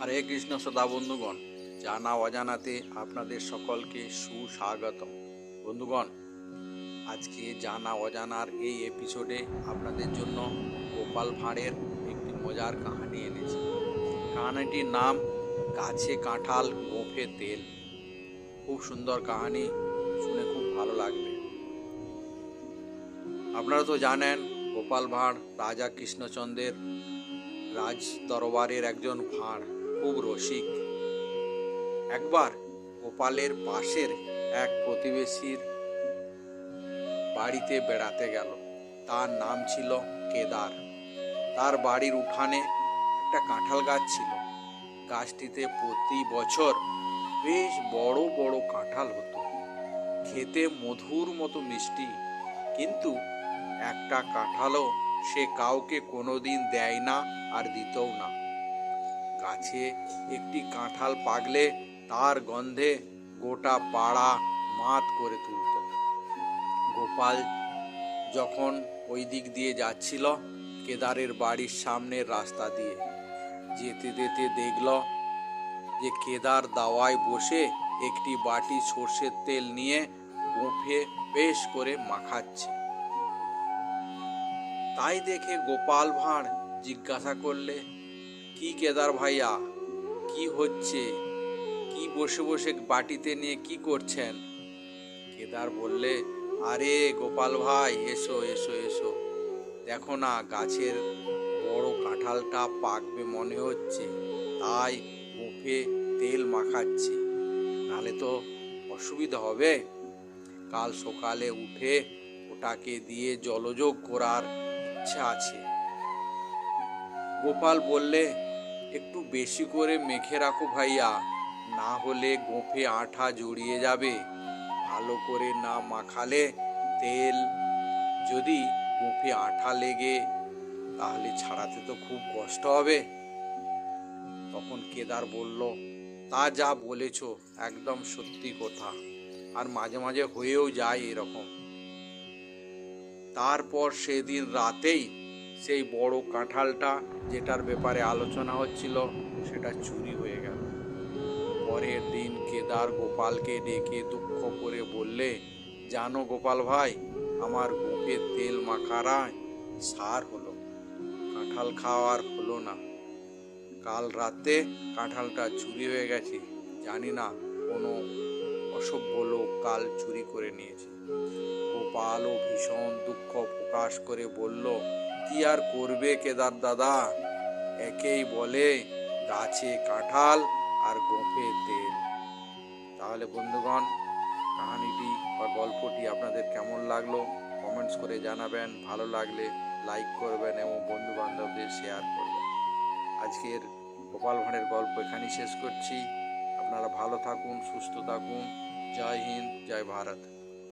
হরে কৃষ্ণ সদা বন্ধুগণ, জানা অজানাতে আপনাদের সকলকে সুস্বাগতম। বন্ধুগণ, আজকে জানা অজানার এই এপিসোডে আপনাদের জন্য গোপাল ভাঁড়ের একটি মজার কাহানি এনেছি। কাহানিটির নাম, গাছে কাঁঠাল, গোফে তেল। খুব সুন্দর কাহানি, শুনে খুব ভালো লাগবে। আপনারা তো জানেন, গোপাল ভাঁড় রাজা কৃষ্ণচন্দ্রের রাজ দরবারের একজন ভাঁড়। খুব রসিক একবার গোপালের পাশের এক প্রতিবেশীর বাড়িতে বেড়াতে গেল। তার নাম ছিল কেদার। তার বাড়ির উঠানে একটা কাঁঠাল গাছ ছিল। গাছটিতে প্রতি বছর বেশ বড় বড় কাঁঠাল হতো। খেতে মধুর মতো মিষ্টি। কিন্তু একটা কাঁঠালও সে কাউকে কোনোদিন দেয় না আর দিতেও না। গাছে একটি কাঁঠাল পাগলে তার গন্ধে গোটা পাড়া মাত করে তুলত। গোপাল যখন ওই দিক দিয়ে যাচ্ছিল, কেদারের বাড়ির সামনের রাস্তা দিয়ে, যেতে যেতে দেখল যে কেদার দাওয়ায় বসে একটি বাটি সর্ষের তেল নিয়ে গোফে বেশ করে মাখাচ্ছে। তাই দেখে গোপাল ভাঁড় জিজ্ঞাসা করলে কি কেদার ভাইয়া? কি হচ্ছে? কি বসে বসে বাটিতে নিয়ে কি করছেন? কেদার বললে, আরে গোপাল ভাই, এসো এসো এসো। দেখো না, গাছের বড় কাঁঠালটা পাকবে মনে হচ্ছে। তাই মুখে তেল মাখাচ্ছি। নালে তো অসুবিধা হবে। কাল সকালে উঠে ওটাকে দিয়ে জলযোগ করার ইচ্ছা আছে। গোপাল বললে একটু বেশি করে মেখে রাখো ভাইয়া, না হলে গোঁফে আঠা জড়িয়ে যাবে। ভালো করে না মাখালে তেল যদি গোঁফে আঠা লেগে, তাহলে ছাড়াতে তো খুব কষ্ট হবে। তখন কেদার বলল, তা যা বলেছ, একদম সত্যি কথা। আর মাঝে মাঝে হয়েও যায় এরকম। তারপর সেদিন রাতেই সেই বড় কাঁঠালটা যেটার ব্যাপারে আলোচনা হচ্ছিল, সেটা চুরি হয়ে গেল। পরের দিন কেদার গোপালকে ডেকে দুঃখ করে বললে, জানো গোপাল ভাই, আমার গোপে তেল মাখারায় সার হলো। কাঁঠাল খাওয়ার হলো না। কাল রাতে কাঁঠালটা চুরি হয়ে গেছে। জানি না, কোনো অসভ্য লোক কাল চুরি করে নিয়েছে। গোপালও ভীষণ দুঃখ প্রকাশ করে বলল কি আর করবে কেদার দাদা? একেই বলে গাছে কাঁঠাল আর গোফে তেল। তাহলে বন্ধুগণ, কাহানিটি বা গল্পটি আপনাদের কেমন লাগল? কমেন্টস করে জানাবেন। ভালো লাগলে লাইক করবেন এবং বন্ধু বান্ধবদের শেয়ার করবেন। আজকের গোপাল ভাঁড়ের গল্প এখানেই শেষ করছি। আপনারা ভালো থাকুন, সুস্থ থাকুন। জয় হিন্দ, জয় ভারত।